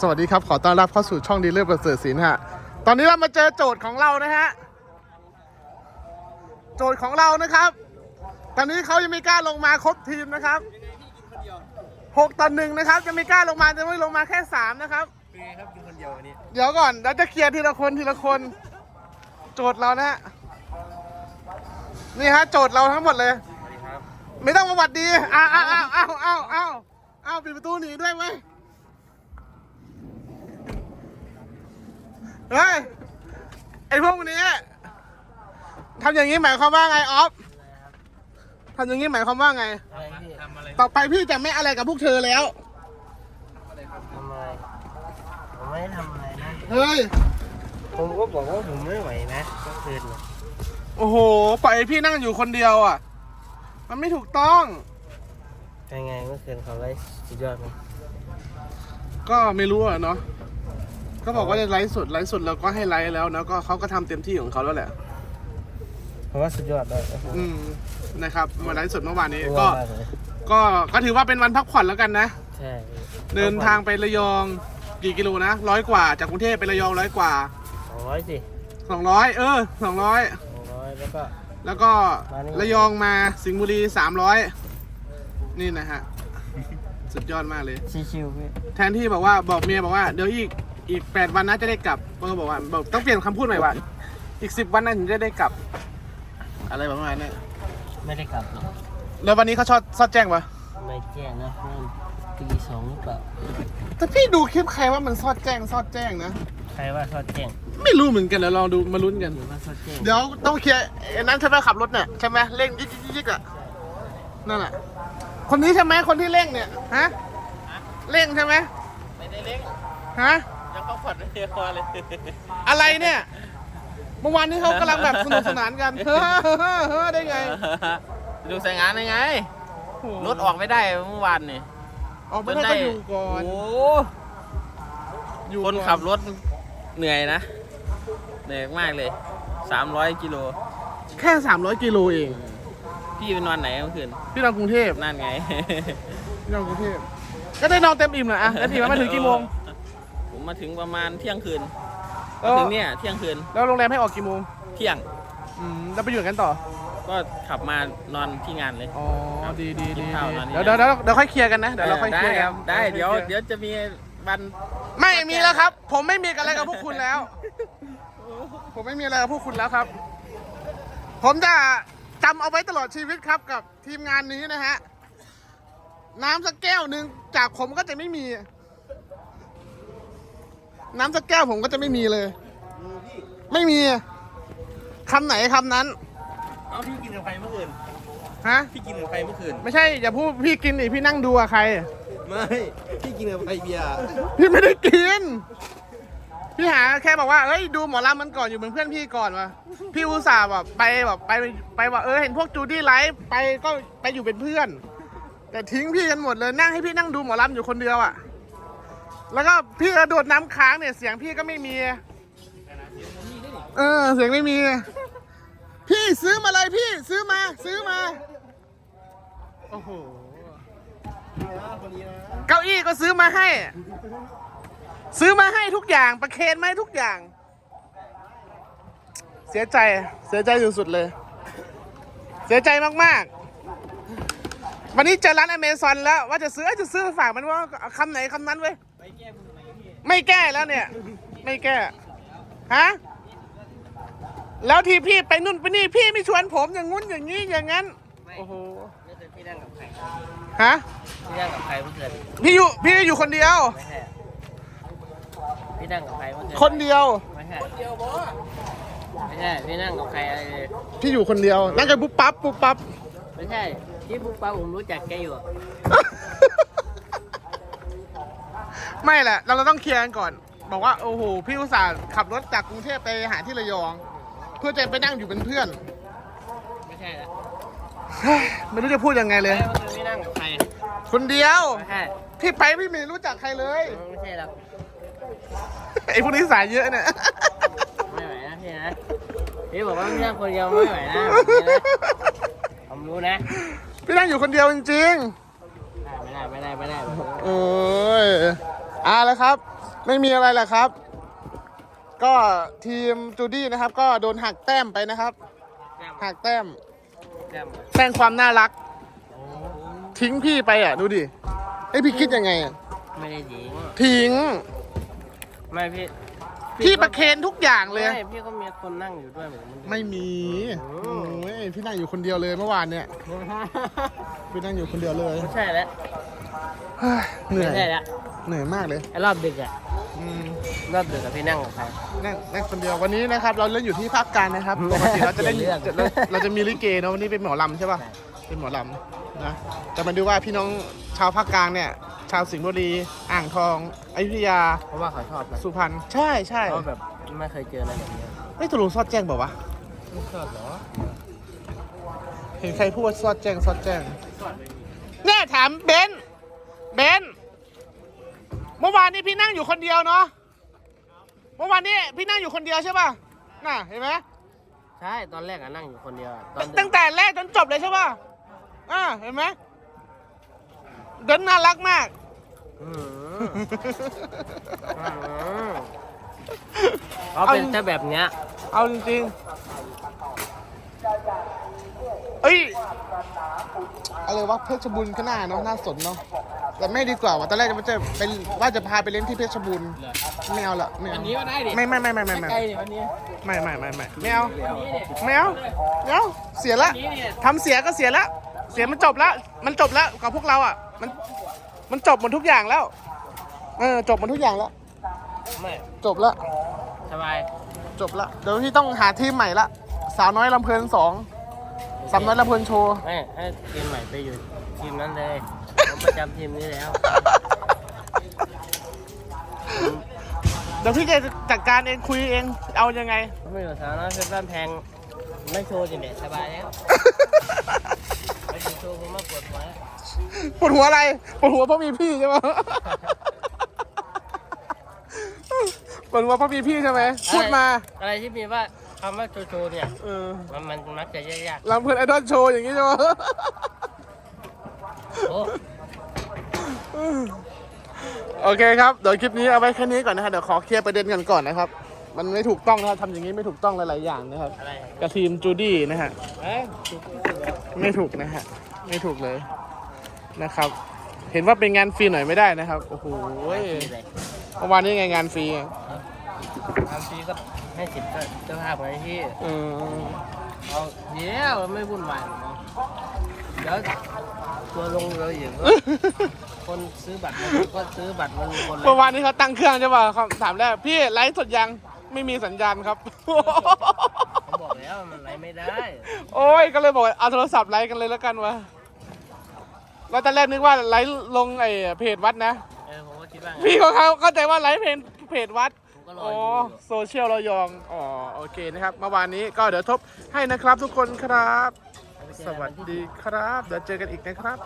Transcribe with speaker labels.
Speaker 1: สวัสดีครับ ขอต้อนรับเข้าสู่ช่องดีเลอร์ประเสริฐศิลป์ฮะ ตอนนี้เรามาเจอโจทย์ของเรานะฮะ โจทย์ของเรานะครับ ตอนนี้เขายังไม่กล้าลงมาครบทีมนะครับหกต่อหนึ่งนะครับ จะไม่กล้าลงมาจะไม่ลงมาแค่สามนะครับ
Speaker 2: เป็นไงครับกินคนเดียววันนี้
Speaker 1: เดี๋ยวก่อนเราจะเคลียร์ทีละคนทีละคน โจทย์เรานะฮะ นี่ฮะโจทย์เราทั้งหมดเลย ไม่ต้องมาหวัดดีอ้าวอ้าวอ้าวอ้าวอ้าวอ้าวอ้าวปิดประตูหนีด้วยไหม เฮ้ยไอพวกนี้ทำอย่างนี้หมายความว่าไงออฟทำอย่างนี้หมายความว่าไง
Speaker 2: อะไรพี่ทำอะไร
Speaker 1: ต่อไปพี่จะไม่อะไรกับพวกเธอแล้ว
Speaker 2: ทำอะไรผมไม่ได้ทำอะไรนะ
Speaker 1: เฮ้ย
Speaker 2: ผมก็บอกว่าผมไม่ไหวนะเมื่อคืนน่ะ
Speaker 1: โอ้โห ปล่อยให้พี่นั่งอยู่คนเดียวอะ มันไม่ถูกต้อง
Speaker 2: เป็นไงเมื่อคืนเขาไล่สุดยอดไหม
Speaker 1: ก็ไม่รู้อะเนาะ ก็บอกว่าจะไลฟ์สดไลฟ์สดแล้วก็ให้ไลฟ์แล้วนะก็เขาก็ทำเต็มที่ของเขาแล้วแหละ
Speaker 2: ผมว่าสุดยอดเลย
Speaker 1: อืมนะครับมาไลฟ์สดเมื่อวานนี้
Speaker 2: รู้
Speaker 1: ก็
Speaker 2: ว่ามากเลย
Speaker 1: ก็ก็ถือว่าเป็นวันพักผ่อนแล้วกันนะ
Speaker 2: ใช่
Speaker 1: เดินทางไประยองกี่กิโลนะร้อยกว่าจากกรุงเทพไประยองร้อยกว่า
Speaker 2: สองร้อยสิ
Speaker 1: สองร้อยเออสองร้อย
Speaker 2: สองร้อยแล้วก็
Speaker 1: แล้วก็
Speaker 2: มานี่
Speaker 1: ระยองมาสิงห์บุรีสามร้อยนี่นะฮะ สุดยอดมากเลย
Speaker 2: ชิวๆพี่
Speaker 1: แทนที่บอกว่าบอกเมียบอกว่าเดี๋ยวอีก อีกแปดวันนะจะได้กลับก็บอกว่าบอกต้องเปลี่ยนคำพูดใหม่ว่า อีกสิบวันนะถึงจะได้กลับ อะไรประมาณนี้
Speaker 2: ไม่ได้กลับหรอก
Speaker 1: แล้ววันนี้เขาชอดซอดแจ้งปะ
Speaker 2: ไม่แจ้งนะนั่นตีสองหรือเปล่า
Speaker 1: แต่พี่ดูคลิปใครว่ามันซอดแจ้งซอดแจ้งนะ
Speaker 2: ใครว่าทอดแจ้ง
Speaker 1: ไม่รู้เหมือนกันเดี๋ยวลองดูมาลุ้นกัน
Speaker 2: หรือว่าทอดแจ้ง
Speaker 1: เดี๋ยวต้องเคลียร์ไอ้นั้นใช่ไหมขับรถเนี่ยใช่ไหมเร่งยิกยิกยิกอะนั่นแหละคนนี้ใช่ไหมคนที่เร่งเนี่ยฮะเร่งใช่ไหม
Speaker 2: ไม่ได้เล็ก
Speaker 1: ฮะ
Speaker 2: ยังเขาผ่อนไม่เยอะพอเลย
Speaker 1: อะไรเนี่ย เมื่อวานนี้เขากำลังแบบสนุกสนานกันเฮ้อเฮ้อเฮ้อเฮ้อได้ไง
Speaker 3: ดูสายงานยังไง
Speaker 1: โอ้โห
Speaker 3: รถออกไม่ได้เมื่อวานนี่
Speaker 1: ออกไม่ได้ก็อยู่ก่อน
Speaker 3: โอ้
Speaker 1: อยู่
Speaker 3: คน
Speaker 1: ก่อ
Speaker 3: ขับรถเหนื่อยนะ เหนื่อยมากเลย300กิโล
Speaker 1: แค่300กิโลเอง
Speaker 3: พี่เป็นวันไหนเมื่อคืน
Speaker 1: พี่นอนกรุงเทพ
Speaker 3: นั่นไง
Speaker 1: พี่นอนกรุงเทพ ก็ได้นอนเต็มอิ่มเหรออะแล้วทีมาถึงกี่โมง
Speaker 3: ผ มมาถึงประมาณเที่ยงคืน
Speaker 1: แล้
Speaker 3: มาวถึงเนี่ยเที่ยงคืน
Speaker 1: แล้วโรงแรมให้ออกกี่โมง
Speaker 3: เที่ยง
Speaker 1: อืมแล้วไปอยู่กันต่อ
Speaker 3: ก็ขับมานอนที่งานเลย
Speaker 1: อ๋อดีดี
Speaker 3: กิ
Speaker 1: ดี
Speaker 3: นข้าวนอนนี่
Speaker 1: เดี๋ยวเดี๋ยวเดี๋ยวเดี๋ยวค่อยเคลียร์กันนะเดี๋ยวเราค่อยเคลี
Speaker 3: ได้
Speaker 1: ยร์
Speaker 3: ค
Speaker 1: กั
Speaker 3: รั
Speaker 1: น
Speaker 3: บได้เดี๋ยว
Speaker 1: ค่อคลี
Speaker 3: เดี๋ยวจะมีวัน
Speaker 1: ไม่มีแล้วครับ ผมไม่มีอะไรกับพวกคุณแล้ว ผมไม่มีอะไรกับพวกคุณแล้วครับ ผมจะจำเอาไว้ตลอดชีวิตครับกับทีมงานนี้นะฮะ น้ำสักแก้วหนึ่งจากผมก็จะไม่มี น้ำสักแก้วผมก็จะไม่มีเลย ไม่มีคำไหนคำนั้น
Speaker 2: เอาพี่กินกับใครเมื่อคืน
Speaker 1: ฮะ
Speaker 2: พี่กินกับใครเมื่อคืน
Speaker 1: ไม่ใช่อย่าพูดพี่กินดิพี่นั่งดูอะใคร
Speaker 2: ไม่ พี่กินกับใครเบียร์
Speaker 1: พี่ไม่ได้กิน พี่หาแค่บอกว่าเอ้ยดูหมอลำมันก่อนอยู่เป็นเพื่อนพี่ก่อนวะพี่อุตส่าห์แบบไปแบบไปไปว่าเออเห็นพวกจูดี้ไลฟ์ไปก็ไปอยู่เป็นเพื่อน แต่ทิ้งพี่กันหมดเลยนั่งให้พี่นั่งดูหมอลำอยู่คนเดียวอะ แล้วก็พี่กระโดดน้ำค้างเนี่ยเสียงพี่ก็ไม่มี เออ เสียงไม่มี พี่ซื้อมาเลยพี่ซื้อมา ซื้อมา โอ้โหเก้าอี้ก็ซื้อมาให้ ซื้อมาให้ทุกอย่างประเคนมาให้ทุกอย่าง เสียใจ เสียใจสุดๆเลย เสียใจมากๆ วันนี้เจอร้านอเมซอนแล้ว ว่าจะซื้อจะซื้อฝากมันว่าคำไหนคำนั้นเว้ย ไม่แก้แล้วเนี่ย ไม่แก้ฮะแล้วที่พี่ไปนู่นไปนี่พี่ไม่ชวนผมอย่างงุ้นอย่างนี้อย่างนั้นโอ้โห
Speaker 2: ไม่เคยพี่นั่งกับใคร
Speaker 1: ฮะ
Speaker 2: พี่นั่งกับใครเมื่อคืน
Speaker 1: พี่อยู่พี่อยู่คนเดียว
Speaker 2: ไม่ใช่พี่นั่งกับใครเมื่อคืน
Speaker 1: คนเดียว
Speaker 2: ไม่ใช่เดียวบอไม่ใช่พี่นั่งกับใครอะไรเลย
Speaker 1: พี่อยู่คนเดียวนั่งกันปุ๊บปั๊บปุ๊บปั๊บ
Speaker 2: ไม่ใช่ที่ปุ๊บปั๊บผมรู้จักแกอยู่อะ
Speaker 1: ไม่แหละ เราเราต้องเคลียร์กันก่อน บอกว่าโอ้โหพี่อุตส่าห์ขับรถจากกรุงเทพไปหาที่ระยอง เพื่อจะไปนั่งอยู่เป็นเพื่อน
Speaker 2: ไม่ใช่ละ
Speaker 1: เฮ้ยไม่รู้จะพูดยังไงเลย
Speaker 2: เมื่อคืนพี่นั่งกับใคร
Speaker 1: คนเดียว
Speaker 2: ไม่ใช่
Speaker 1: พี่ไปพี่ไม่รู้จักใครเลย
Speaker 2: ไม่ใช่หรอก
Speaker 1: ไอ้พวกนี้สายเยอะเนี่ย
Speaker 2: ไม่ไหวนะพี่นะพี่บอกว่าพี่นั่งคนเดียวไม่ไหวนะแบบนี้นะผมรู้นะ
Speaker 1: พี่นั่งอยู่คนเดียวจริง
Speaker 2: ไม่ได้ไม่ได้ไม่ได้ไม่ได้
Speaker 1: ๆโอ้ย อ่าแล้วครับ ไม่มีอะไรแหละครับ ก็ทีมจูดี้นะครับ ก็โดนหักแต้มไปนะครับ
Speaker 2: แก้ม
Speaker 1: หักแต้ม
Speaker 2: แก้ม
Speaker 1: แต้มความน่ารัก ทิ้งพี่ไปอะ ดูดิไอยพี่คิดยังไงอะ
Speaker 2: ไม่ได้ทิ้ง
Speaker 1: ทิ้ง
Speaker 2: ไม่พี่
Speaker 1: พี่ประเคนทุกอย่างเลย
Speaker 2: ไม่พี่ก็มีคนนั่งอยู่ด้วยเหมือนมัน
Speaker 1: ไม่มีโอ้ยพี่นั่งอยู่คนเดียวเลยเมื่อวานเนี่ย พี่นั่งอยู่คนเดียวเลย
Speaker 2: ไม่ใช่แล้ว
Speaker 1: เฮ้ยเหนื่
Speaker 2: ไม่
Speaker 1: อย
Speaker 2: ใช่แล้ว
Speaker 1: เหนื่อยมากเลย
Speaker 2: ไอ้รอบดึกอะ
Speaker 1: อืม
Speaker 2: รอบดึกกับพี่นั่งกับใคร
Speaker 1: นั่งนั่งคนเดียววันนี้นะครับ เราเล่นอยู่ที่ภาคกลางนะครับปกติเราจะเล่น
Speaker 2: เปลี่ยนเรื่อง
Speaker 1: เราเราจะมีลิเกเนอะวันนี้เป็นหมอลำใช่ป่ะเป็นหมอลำนะแต่มาดูว่าพี่น้องชาวภาคกลางเนี่ย ชาวสิงห์บุรี อ่างทองอยุธยา
Speaker 2: เพราะว่าเขาชอบนะ
Speaker 1: สุพรรณใช่ใช่
Speaker 2: เพราะแบบไม่เคยเจออะไรแบบนี้
Speaker 1: ไม่ตกลงซอดแจ้งเปล่าวะ
Speaker 2: ไม่ชอบเหรอ
Speaker 1: เห็นใครพูดว่าซอดแจ้งซอดแจ้งเนี่ยถามเบนซ์เบนซ์ เมื่อวานนี้พี่นั่งอยู่คนเดียวเนาะเมื่อวานนี้พี่นั่งอยู่คนเดียวใช่ป่ะน่ะเห็นไหม
Speaker 2: ใช่ตอนแรกอะนั่งอยู่คนเดียวอะตอนดึ
Speaker 1: ตั้
Speaker 2: ก
Speaker 1: งแต่แรกจนจบเลยใช่ป่ะอ่าเห็นไหมเดินน่ารักมาก
Speaker 2: อืมอืมเขาเป็นแค่แบบเนี้ย
Speaker 1: เอาจริงๆเอ้ยอะไรวะเพชรบูรณ์ก็น่าเนาะน่าสนเนาะ แต่ไม่ดีกว่าว่ะตอนแรกมันจะเป็นว่าจะพาไปเล่นที่เพชรบูรณ์ไม่เอาละไม่เอา
Speaker 2: วันนี้ก็ได้ดิ
Speaker 1: ไม่ไม่ไม่ไม่ไม่ไม่
Speaker 2: ใกล้ดิวันนี้
Speaker 1: ไม่ไม่ไม่ไม่ไม่เอา
Speaker 2: วันนี้ดิ
Speaker 1: ไม่เอาไม่เอาเสียละ
Speaker 2: วันนี้เนี่ย
Speaker 1: ทำเสียก็เสียละเสียมันจบละมันจบละกับพวกเราอะ มันมันจบหมดทุกอย่างแล้วเออจบหมดทุกอย่างแล้ว
Speaker 2: ไม่
Speaker 1: จบละ
Speaker 2: สบาย
Speaker 1: จบละเดี๋ยวพี่ต้องหาทีมใหม่ละสาวน้อยลำเพลินสองสาวน้อยลำเพลินโชว์
Speaker 2: ไม่ให้ทีมใหม่ไปอยู่ทีมนั้นเลยผม ประจำทีมนี้แล้ว
Speaker 1: เดี๋ยวพี่จะจัดการเองคุยเองเอายังไง
Speaker 2: ผมไม่อยู่สาวน้อยเพชรบ้านแพงไม่โชว์จริงเด็สบายแล้วไปถึงโชว์ผมมาปวดหัว
Speaker 1: ปวดหัวอะไรปวดหัวเพราะมีพี่ใช่ไหมปวดหัวเพราะมีพี่ใช่ไหมพูดมา
Speaker 2: อะไรที่มีว่าคำว่าโชว์โชว์เนี่ย
Speaker 1: เออ
Speaker 2: มันมันมักจะยาก
Speaker 1: ลำเพลินไอดอลโชว์อย่างนี้ใช่ไหม
Speaker 2: ๆโอ้
Speaker 1: โอเคครับ เดี๋ยวคลิปนี้เอาไว้แค่นี้ก่อนนะครับเดี๋ยวขอเคลียร์ประเด็นกันก่อนนะครับ มันไม่ถูกต้องนะครับทำอย่างนี้ไม่ถูกต้องหลายๆอย่างนะครับ
Speaker 2: อะไร
Speaker 1: กับทีมจูดี้นะฮะ
Speaker 2: เอ้ยถูกที่สุดแล้ว
Speaker 1: ไม่ถูกนะฮะ ไม่ถูกเลยนะครับ เห็นว่าเป็นงานฟรีหน่อยไม่ได้นะครับ โอ้โห
Speaker 2: ทีเลย
Speaker 1: เมื่อวานนี้ไงงานฟรี
Speaker 2: ทำทีก็ให้สิบก็เจ้าภาพไว้ที่
Speaker 1: เออ
Speaker 2: เอาเดี๋ยวไม่วุ่นวายหรอกเนาะเดี๋ยวตัวลงเราอย่าง คนซื้อบัตรมันก็ซื้อบัตรมันคนละ
Speaker 1: เมื่อวานนี้เขาตั้งเครื่องใช่ป่ะคำถามแรกพี่ไลฟ์สดยังไม่มีสัญญาณครับ
Speaker 2: ผมบอกแล้วมันไรไม่ได้
Speaker 1: โอ้ยก็เลยบอกว่าเอาโทรศัพท์ไลฟ์กันเลยแล้วกันวะแล้วตอนแรกนึกว่าไลฟ์ลงไอ้เพจวัดนะ
Speaker 2: เออผมก็คิดว่างั้น
Speaker 1: พี่ของเขาเข้าใจว่าไลฟ์เพจเพจวัด
Speaker 2: ผมก็รอ
Speaker 1: อ๋อ
Speaker 2: อยู่
Speaker 1: โซเชียลระยอง อ๋อ โอเคนะครับ เมื่อวานนี้ก็เดี๋ยวทบให้นะครับทุกคนครับ สวัสดีครับ เดี๋ยวเจอกันอีกนะครับ